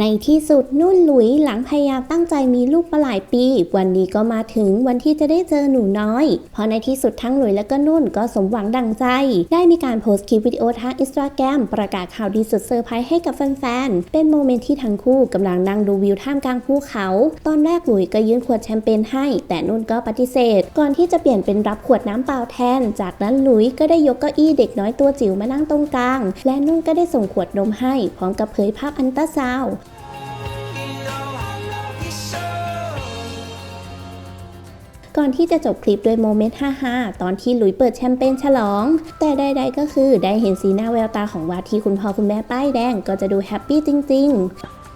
ในที่สุดนุ่นหลุยหลังพยายามตั้งใจมีลูกมาหลายปี วันนี้ก็มาถึงวันที่จะได้เจอหนูน้อย เพราะในที่สุดทั้งหลุยและก็นุ่นก็สมหวังดังใจ ได้มีการโพสต์คลิปวิดีโอทางอินสตาแกรมประกาศข่าวดีสุดเซอร์ไพรส์ให้กับแฟนๆ เป็นโมเมนต์ที่ทั้งคู่กำลังนั่งดูวิวท่ามกลางภูเขา ตอนแรกหลุยก็ยื่นขวดแชมเปญให้ แต่นุ่นก็ปฏิเสธ ก่อนที่จะเปลี่ยนเป็นรับขวดน้ำเปล่าแทน จากนั้นหลุยก็ได้ยกเก้าอี้เด็กน้อยตัวจิ๋วมานั่งตรงกลาง และนุ่นก็ได้ส่งขวดนมให้พร้อมกับเผยภาพอันตราซาว ก่อนที่จะจบคลิปด้วยโมเมนต์ฮ่าๆตอนที่หลุยเปิดแชมเปญฉลอง แต่ใดๆก็คือได้เห็นสีหน้าแววตาของวาที่คุณพ่อคุณแม่ป้ายแดงก็จะดูแฮปปี้จริงๆ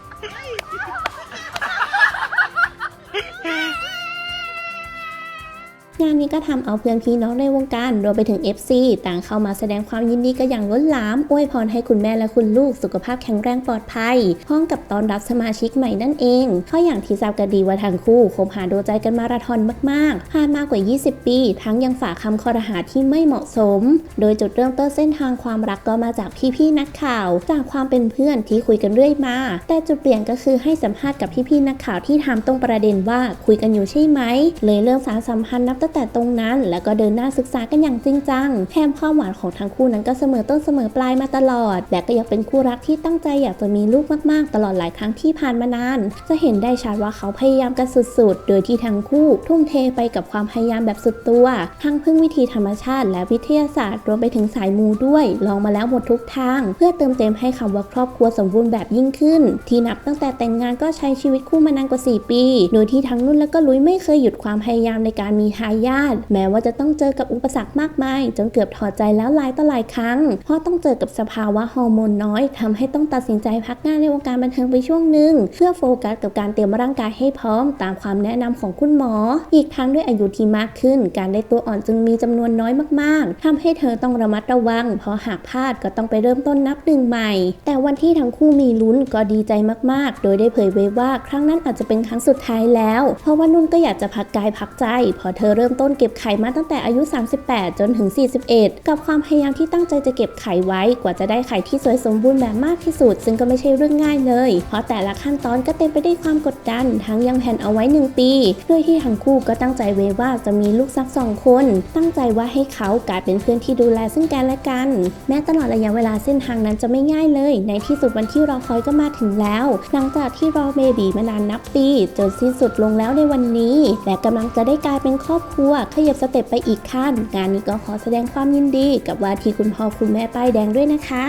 งานนี้ก็ทำเอาเพื่อนพี่น้องในวงการรวมไปถึง FC ต่างเข้ามาแสดงความยินดีกันอย่างล้นหลามอวยพรให้คุณแม่และคุณลูกสุขภาพแข็งแรงปลอดภัย พร้อมกับตอนรับสมาชิกใหม่นั่นเองเพราะอย่างที่ทราบกันดีว่าทั้งคู่คบหาดูใจกันมาราธอนมากๆผ่านมากกว่า 20 ปี ทั้งยังฝ่าคำคอรหาที่ไม่เหมาะสม โดยจุดเริ่มต้นเส้นทางความรักก็มาจากพี่ๆนักข่าว จากความเป็นเพื่อนที่คุยกันเรื่อยมา แต่จุดเปลี่ยนก็คือให้สัมภาษณ์กับพี่ๆนักข่าวที่ถามตรงประเด็นว่าคุยกันอยู่ใช่ไหม เลยเริ่มสารสัมพันธ์นับตั้งแต่ตรงนั้น แล้วก็เดินหน้าศึกษากันอย่างจริงจังแถมความหวานของทั้งคู่นั้นก็เสมอต้นเสมอปลายมาตลอด และก็ยังเป็นคู่รักที่ตั้งใจอยากจะมีลูกมากๆ ตลอดหลายครั้งที่ผ่านมานาน จะเห็นได้ชัดว่าเขาพยายามกันสุดๆ โดยที่ทั้งคู่ ทุ่มเทไปกับความพยายามแบบสุดตัว ทั้งพึ่งวิธีธรรมชาติ และวิทยาศาสตร์รวมไปถึงสายมูด้วย ลองมาแล้วหมดทุกทาง เพื่อเติมเต็มให้คำว่าครอบครัวสมบูรณ์แบบยิ่งขึ้น ที่นับตั้งแต่แต่งงานก็ใช้ชีวิตคู่มานานกว่า 4 ปี โดยที่ทั้งนุ่นและก็ลุยไม่เคยหยุดความพยายามในการมีทายาทแม้ว่าจะต้องเจอกับอุปสรรคมากมาย จนเกือบถอดใจแล้วหลายต่อหลายครั้ง เพราะต้องเจอกับสภาวะฮอร์โมนน้อยทำให้ต้องตัดสินใจพักงานในวงการบันเทิงไปช่วงหนึ่งเพื่อโฟกัสกับการเตรียมร่างกายให้พร้อม ตามความแนะนำของคุณหมอ อีกทั้งด้วยอายุที่มากขึ้น การได้ตัวอ่อนจึงมีจำนวนน้อยมาก ๆทำให้เธอต้องระมัดระวัง เพราะหากพลาดก็ต้องไปเริ่มต้นนับหนึ่งใหม่ แต่วันที่ทั้งคู่มีลุ้นก็ดีใจมาก ๆ โดยได้เผยไว้ว่าครั้งนั้นอาจจะเป็นครั้งสุดท้ายแล้ว เพราะว่านุ่นก็อยากจะพักกายพักใจพอเธอเริ่มต้นเก็บไข่มาตั้งแต่อายุ 38 จนถึง 41 กับความพยายามที่ตั้งใจจะเก็บไข่ไว้ กว่าจะได้ไข่ที่สวยสมบูรณ์แบบมากที่สุด ซึ่งก็ไม่ใช่เรื่องง่ายเลย เพราะแต่ละขั้นตอนก็เต็มไปด้วยความกดดัน ทั้งยังแผนเอาไว้ 1 ปีโดยที่ทั้งคู่ก็ตั้งใจไว้ว่าจะมีลูกสักสองคน ตั้งใจว่าให้เขากลายเป็นเพื่อนที่ดูแลซึ่งกันและกัน แม้ตลอดระยะเวลาเส้นทางนั้นจะไม่ง่ายเลย ในที่สุดวันที่รอคอยก็มาถึงแล้ว หลังจากที่รอเบบีมานานนับปี จนสิ้นสุดลงแล้วในวันนี้ และกำลังจะได้กลายเป็นครอบครัวขยับสเต็ปไปอีกขั้น งานนี้ก็ขอแสดงความยินดีกับว่าที่คุณพ่อคุณแม่ป้ายแดงด้วยนะคะ